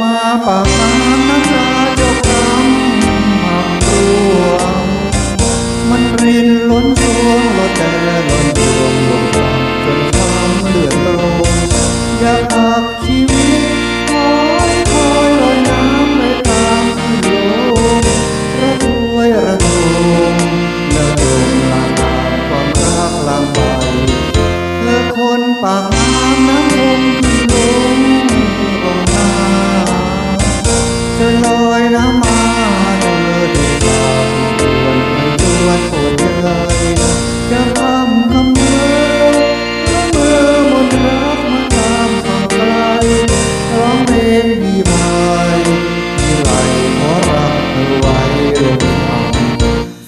มาปากน้ำน้ำตาจกน้ำหักรวงมันรินล้นดวงลดแต่ล้นดวงลวงตาจนคำเลือดลงอยากพักชีวิตคอยคอยลอยน้ำไปตามลมระทวยระดมระดมลงางตามความรักลางไปเลิคนปาก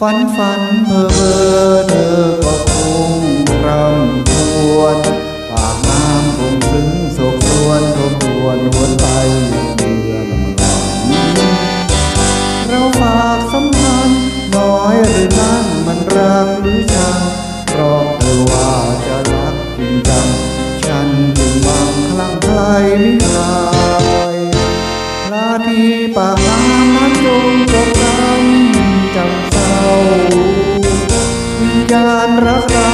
ฝันฝันเพ้อเพ้อเนอ las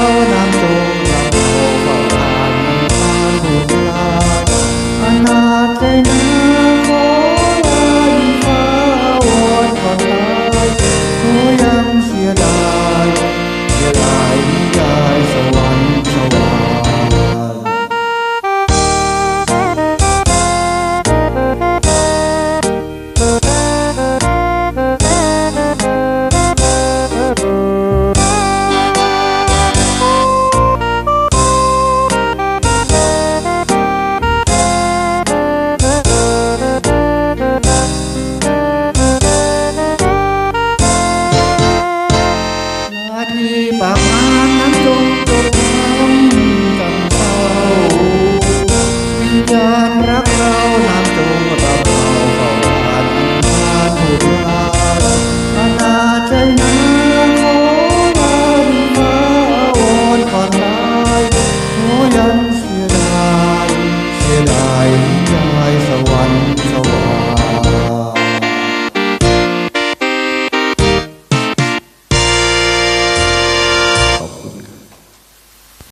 ปากน้ำนั้นจงจดจำกับเราวิาณรัก